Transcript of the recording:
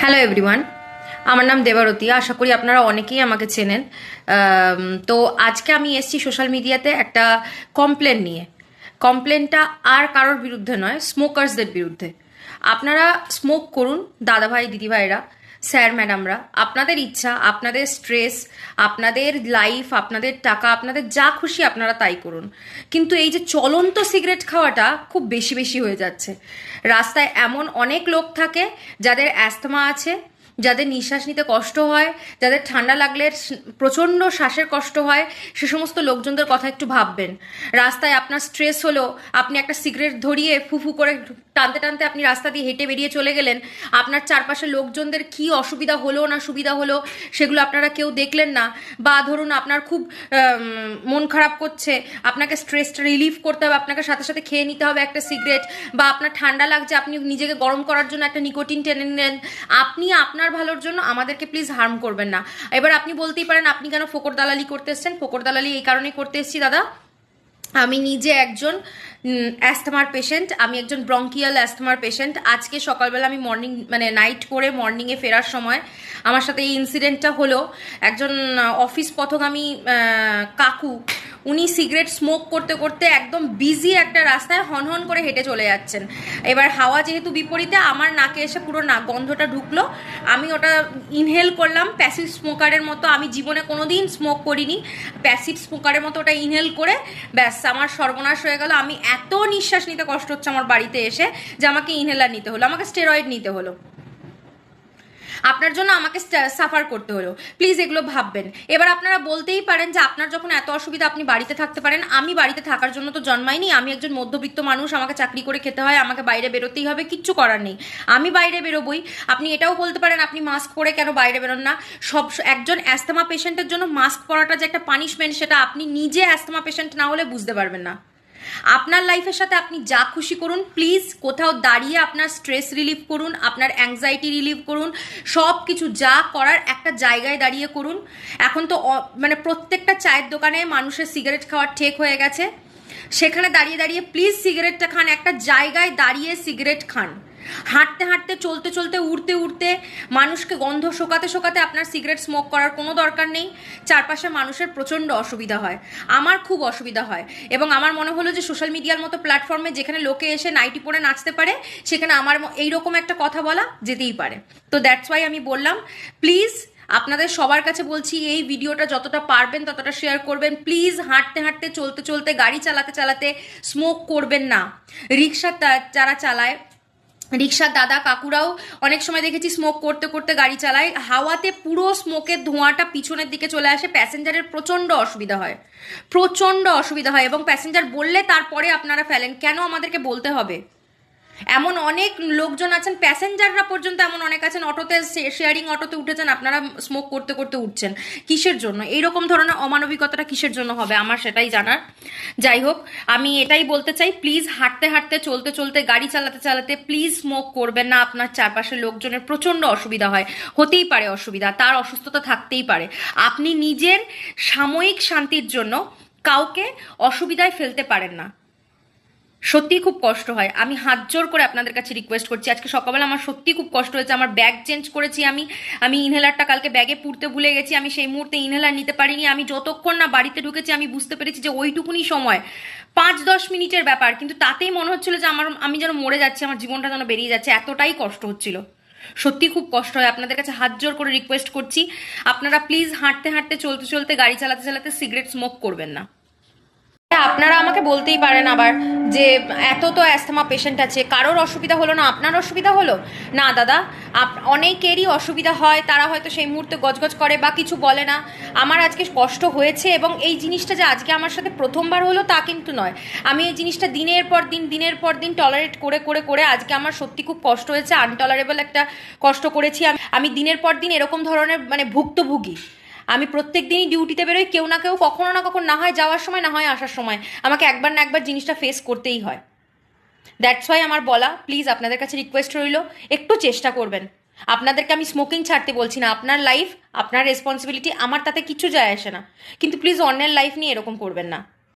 Hello everyone আমার নাম দেবারতী, আশা করি আপনারা অনেকেই আমাকে চেনেন। তো আজকে আমি এসছি সোশ্যাল মিডিয়াতে একটা কমপ্লেন নিয়ে। কমপ্লেনটা আর কারোর বিরুদ্ধে নয় স্মোকার্সদের বিরুদ্ধে। আপনারা স্মোক করুন, দাদাভাই, দিদিভাইরা। স্যার, ম্যাডামরা, আপনাদের ইচ্ছা, আপনাদের স্ট্রেস, আপনাদের লাইফ, আপনাদের টাকা, আপনাদের যা খুশি আপনারা তাই করুন। কিন্তু এই যে চলন্ত সিগারেট খাওয়াটা খুব বেশি বেশি হয়ে যাচ্ছে। রাস্তায় এমন অনেক লোক থাকে যাদের অ্যাস্থমা আছে, যাদের নিঃশ্বাস নিতে কষ্ট হয়, যাদের ঠান্ডা লাগলে প্রচণ্ড শ্বাসের কষ্ট হয়, সে সমস্ত লোকজনদের কথা একটু ভাববেন। রাস্তায় আপনার স্ট্রেস হলো, আপনি একটা সিগারেট ধরিয়ে ফুফু করে টানতে টানতে আপনি রাস্তা দিয়ে হেঁটে বেরিয়ে চলে গেলেন, আপনার চারপাশে লোকজনদের কি অসুবিধা হলো না সুবিধা হলো, সেগুলো আপনারা কেউ দেখলেন না? বা ধরুন আপনার খুব মন খারাপ করছে, আপনাকে স্ট্রেসটা রিলিফ করতে হবে, আপনাকে সাথে সাথে খেয়ে নিতে হবে একটা সিগারেট বা আপনার ঠান্ডা লাগছে, আপনি নিজেকে গরম করার জন্য একটা নিকোটিন টেনে নিলেন আপনি আপনার ভালোর জন্য আমাদেরকে প্লিজ হার্ম করবেন না। এবার আপনি বলতেই পারেন, আপনি কেন ফোকর দালালি করতে এসছেন? ফোকর দালালি এই কারণেই করতে এসেছি, দাদা। আমি নিজে একজন অ্যাস্থমার পেশেন্ট আমি একজন ব্রঙ্কিয়াল অ্যাস্থমার পেশেন্ট আজকে সকালবেলা আমি মর্নিং মানে নাইট করে মর্নিংয়ে ফেরার সময় আমার সাথে এই ইনসিডেন্টটা হলো। একজন অফিস পথগামী কাকু, উনি সিগারেট স্মোক করতে করতে একদম বিজি একটা রাস্তায় হনহন করে হেঁটে চলে যাচ্ছেন। এবার হাওয়া যেহেতু বিপরীতে, আমার নাকে এসে পুরো না, গন্ধটা ঢুকলো। আমি ওটা ইনহেল করলাম প্যাসিভ স্মোকারের মতো। আমি জীবনে কোনোদিন স্মোক করিনি। প্যাসিভ স্মোকারের মতো ওটা ইনহেল করে, ব্যাস, আমার সর্বনাশ হয়ে গেল। আমি এত নিঃশ্বাস নিতে কষ্ট হচ্ছে আমার বাড়িতে এসে যে আমাকে ইনহেলার নিতে হলো, আমাকে স্টেরয়েড নিতে হলো। আপনার জন্য আমাকে সাফার করতে হলো। প্লিজ এগুলো ভাববেন। এবার আপনারা বলতেই পারেন যে আপনার যখন এত অসুবিধা আপনি বাড়িতে থাকতে পারেন, আমি বাড়িতে থাকার জন্য তো জন্মাইনি, আমি একজন মধ্যবিত্ত মানুষ, আমাকে চাকরি করে খেতে হয়, আমাকে বাইরে বেরোতেই হবে, কিচ্ছু করার নেই। আমি বাইরে বেরোবই। আপনি এটাও বলতে পারেন, আপনি মাস্ক পরে কেন বাইরে বেরোন না? সব, একজন অ্যাস্থমা পেশেন্টের জন্য মাস্ক পরাটা যে একটা পানিশমেন্ট সেটা আপনি নিজে অ্যাস্থমা পেশেন্ট না হলে বুঝতে পারবেন না। আপনার লাইফের সাথে আপনি যা খুশি করুন প্লিজ কোথাও দাঁড়িয়ে আপনার স্ট্রেস রিলিভ করুন, আপনার অ্যাংজাইটি রিলিভ করুন সব কিছু যা করার একটা জায়গায় দাঁড়িয়ে করুন। এখন তো মানে প্রত্যেকটা চায়ের দোকানে মানুষের সিগারেট খাওয়ার ঠেক হয়ে গেছে। সেখানে দাঁড়িয়ে দাঁড়িয়ে প্লিজ সিগারেটটা খান, একটা জায়গায় দাঁড়িয়ে সিগারেট খান। হাঁটতে হাঁটতে, চলতে চলতে, উড়তে উড়তে মানুষকে গন্ধ শোকাতে শোকাতে আপনার সিগারেট স্মোক করার কোনো দরকার নেই। চারপাশে মানুষের প্রচণ্ড অসুবিধা হয়। আমার খুব অসুবিধা হয় এবং আমার মনে হলো যে সোশ্যাল মিডিয়ার মতো প্ল্যাটফর্মে যেখানে লোকে এসে নাইটি পরে নাচতে পারে, সেখানে আমার এইরকম একটা কথা বলা যেতেই পারে। তো দ্যাটস ওয়াই আমি বললাম প্লিজ আপনাদের সবার কাছে বলছি, এই ভিডিওটা যতটা পারবেন ততটা শেয়ার করবেন। প্লিজ হাঁটতে হাঁটতে, চলতে চলতে, গাড়ি চালাতে চালাতে স্মোক করবেন না। রিক্সা যারা চালায় রিক্সার দাদা কাকুরাও অনেক সময় দেখেছি স্মোক করতে করতে গাড়ি চালায়। হাওয়াতে পুরো স্মোকের ধোঁয়াটা পিছনের দিকে চলে আসে প্যাসেঞ্জারের প্রচণ্ড অসুবিধা হয়। প্রচণ্ড অসুবিধা হয় এবং প্যাসেঞ্জার বললে তারপরে আপনারা ফেলেন। কেন আমাদেরকে বলতে হবে? এমন অনেক লোকজন আছেন, প্যাসেঞ্জাররা পর্যন্ত এমন অনেক আছেন, অটোতে শেয়ারিং অটোতে উঠেছেন, আপনারা স্মোক করতে করতে উঠছেন। কিসের জন্য? এইরকম ধরনের অমানবিকতাটা কিসের জন্য হবে? আমার সেটাই জানার। যাই হোক, আমি এটাই বলতে চাই প্লিজ হাঁটতে হাঁটতে, চলতে চলতে, গাড়ি চালাতে চালাতে প্লিজ স্মোক করবেন না। আপনার চারপাশের লোকজনের প্রচণ্ড অসুবিধা হয়। হতেই পারে অসুবিধা, তার অসুস্থতা থাকতেই পারে। আপনি নিজের সাময়িক শান্তির জন্য কাউকে অসুবিধায় ফেলতে পারেন না। সত্যিই খুব কষ্ট হয়। আমি হাত জোর করে আপনাদের কাছে রিকোয়েস্ট করছি। আজকে সকালবেলা আমার সত্যি খুব কষ্ট হয়েছে। আমার ব্যাগ চেঞ্জ করেছি আমি। আমি ইনহেলারটা কালকে ব্যাগে পুড়তে ভুলে গেছি। আমি সেই মুহূর্তে ইনহেলার নিতে পারিনি। আমি যতক্ষণ না বাড়িতে ঢুকেছি, আমি বুঝতে পেরেছি যে ওইটুকুনি সময়। পাঁচ দশ মিনিটের ব্যাপার। কিন্তু তাতেই মনে হচ্ছিল যে আমার, আমি যেন মরে যাচ্ছি, আমার জীবনটা যেন বেরিয়ে যাচ্ছে। এতটাই কষ্ট হচ্ছিল। সত্যি খুব কষ্ট হয়। আপনাদের কাছে হাত জোর করে রিকোয়েস্ট করছি। আপনারা প্লিজ হাঁটতে হাঁটতে, চলতে চলতে গাড়ি চালাতে চালাতে সিগারেট স্মোক করবেন না। আপনারা আমাকে বলতেই পারেন আবার যে এত তো অ্যাস্থমা পেশেন্ট আছে, কারোর অসুবিধা হলো না, আপনার অসুবিধা হলো? না দাদা অনেকেরই অসুবিধা হয়, তারা হয়তো সেই মুহূর্তে গজগজ করে বা কিছু বলে না। আমার আজকে কষ্ট হয়েছে এবং এই জিনিসটা যে আজকে আমার সাথে প্রথমবার হলো তা কিন্তু নয়। আমি এই জিনিসটা দিনের পর দিন, দিনের পর দিন টলারেট করে করে করে আজকে আমার সত্যি খুব কষ্ট হয়েছে আনটলারেবল একটা কষ্ট করেছি। আমি দিনের পর দিন এরকম ধরনের মানে ভুক্তভোগী। আমি প্রত্যেক দিনই ডিউটিতে বেরোই, কেউ না কেউ কখনো না কখনো, না হয় যাওয়ার সময়, না হয় আসার সময়। আমাকে একবার না একবার জিনিসটা ফেস করতেই হয়। দ্যাটস ওয়াই আমার বলা প্লিজ আপনাদের কাছে রিকোয়েস্ট রইল, একটু চেষ্টা করবেন। আপনাদেরকে আমি স্মোকিং ছাড়তে বলছি না, আপনার লাইফ আপনার রেসপন্সিবিলিটি আমার তাতে কিছু যায় আসে না। কিন্তু প্লিজ অন্যের লাইফ নিয়ে এরকম করবেন না।